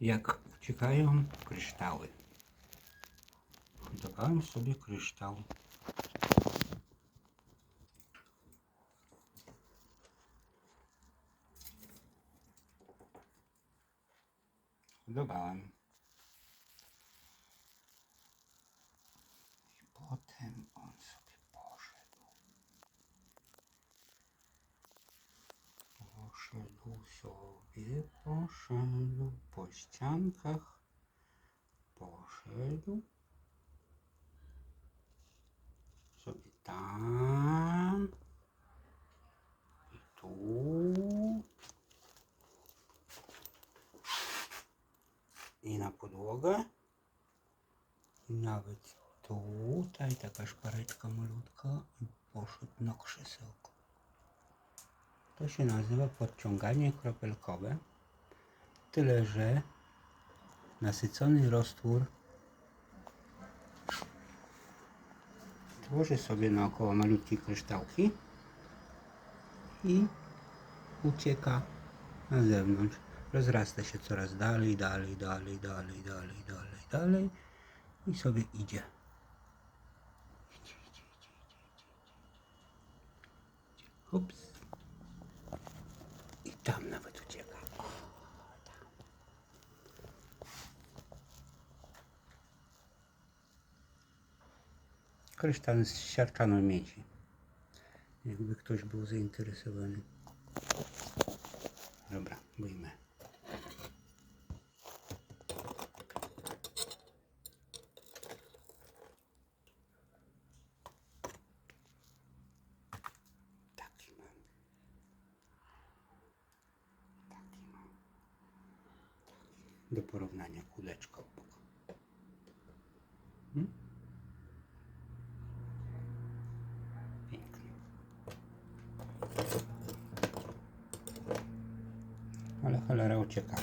як чекаємо криштали. Добавимо собі криштал. Добавимо. Пошину собі, пошину по стянках, пошину собі там і тут. І на подвога. І навіть тут. Ай така шпаретка малютка. Пошут на кошесок. To się nazywa podciąganie kropelkowe. Tyle, że nasycony roztwór tworzy sobie naokoło malutkie kryształki i ucieka na zewnątrz. Rozrasta się coraz dalej, dalej, dalej, dalej, dalej, dalej, dalej i sobie idzie. Ups. Kryształ z siarczano miedzi. Jakby ktoś był zainteresowany. Dobra, wyjmę. Do porównania kuleczka obok. Hmm? Ale cholera ucieka.